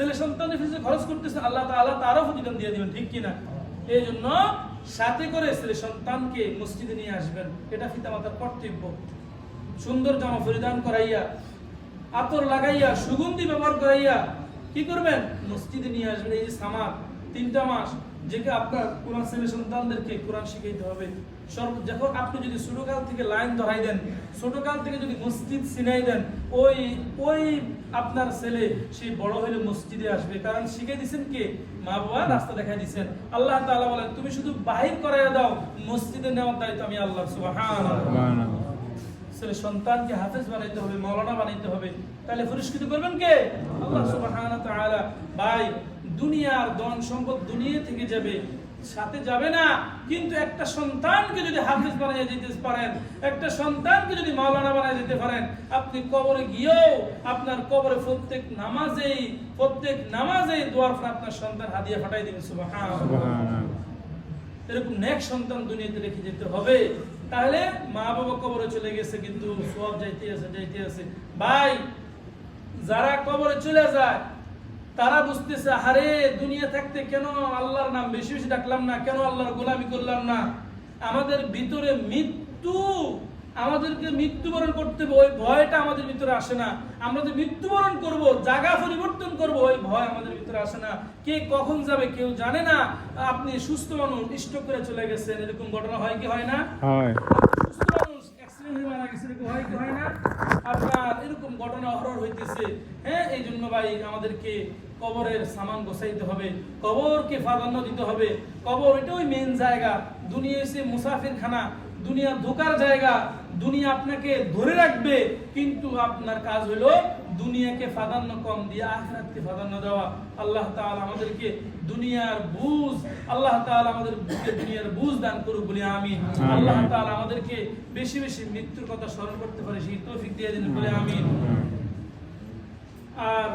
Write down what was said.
ছেলে সন্তানের পিছনে খরচ করতেছে, আল্লাহ তাআলা তারও প্রতিদান দিয়ে দিবেন, ঠিক কিনা? এই জন্য সাথে করে ছেলে সন্তানকে মসজিদে নিয়ে আসবেন, এটা পিতামাতার কর্তব্য। সুন্দর জামা পরিধান করাইয়া, আতর লাগাইয়া, সুগন্ধি ব্যবহার করাইয়া, কি করবেন? মসজিদে নিয়ে আসবেন, এই যে সামার তিনটা মাস যেটা আপনার কোরআন ছেলে সন্তানদেরকে কোরআন শিখাইতে হবে। সর্ব যখন আপনি যদি ছোটকাল থেকে লাইন ধরাই দেন ছোটকাল থেকে যদি মসজিদ সিনাই দেন ওই ওই আপনার ছেলে সে বড় হলে মসজিদে আসবে। কারণ শিখাই দিছেন কে? মা বাবা রাস্তা দেখাই দিছেন। আল্লাহ তাআলা বলেন তুমি শুধু বাহির করাইয়া দাও মসজিদে নেওয়ার দায়িত্ব আমি আল্লাহ সুবহানাল্লাহ। ছেলে সন্তানকে হাফেজ বানাইতে হবে মৌলানা বানাইতে হবে। তাহলে পুরস্কৃত করবেন কে? আল্লাহ সুবহানাহু ওয়া তাআলা। ভাই দুনিয়ার ধন সম্পদ দুনিয়া থেকে যাবে সাথে যাবে না। কিন্তু একটা সন্তানকে যদি হাফেজ বানিয়ে যেতে পারেন একটা সন্তানকে যদি মাওলানা বানিয়ে যেতে পারেন আপনি কবরে গিয়েও আপনার কবরে প্রত্যেক নামাজেই প্রত্যেক নামাজেই দোয়ার পর আপনার সন্তান হাদিয়া ফাটাই দিবেন এরকম নেক সন্তান দুনিয়াতে রেখে যেতে হবে। তাহলে মা বাবা কবরে চলে গেছে কিন্তু সব যাইতে আছে যাইতে আছে। ভাই যারা কবরে চলে যায় তারা বুঝতেছে আরে দুনিয়া থাকতে কেন আল্লাহর নাম বেশি বেশি ডাকলাম না? কেন আল্লাহর গোলামি করলাম না? আমাদের ভিতরে মৃত্যু, আমাদেরকে মৃত্যুবরণ করতে হবে, ওই ভয়টা আমাদের ভিতরে আসে না। আমরা যে মৃত্যুবরণ করব জায়গা পরিবর্তন করব, ওই ভয় আমাদের ভিতরে আসে না। কে কখন যাবে কেউ জানে না। আপনি সুস্থ মানুষ স্ট্রোক করে চলে গেছেন। এরকম ঘটনা হয় কি হয় না হয় সুস্থ মানুষ accident হয়ে মারা গেছে, এরকম হয় কি হয় না? আপনার এরকম ঘটনা, অহরহ হইতেছে। হ্যাঁ এই জন্য ভাই আমাদেরকে কবরের সামান গোছাইতে হবে, কবরকে প্রাধান্য দিতে হবে। কবর এটাই মেন জায়গা। দুনিয়া এসে মুসাফির খানা দুনিয়া ধোকার জায়গা। দুনিয়া আপনাকে ধরে রাখবে, কিন্তু আপনার কাজ হলো দুনিয়াকে প্রাধান্য কম দিয়ে আখরাতকে প্রাধান্য দেওয়া। আল্লাহ তাআলা আমাদেরকে দুনিয়ার বুঝ আল্লাহ তাআলা আমাদের দুনিয়ার বুজ দান করুক বলে আমি আল্লাহ তাআলা আমাদেরকে বেশি বেশি মৃত্যুর কথা স্মরণ করতে পারে সেই তৌফিক দিয়ে দিন বলে আমি আর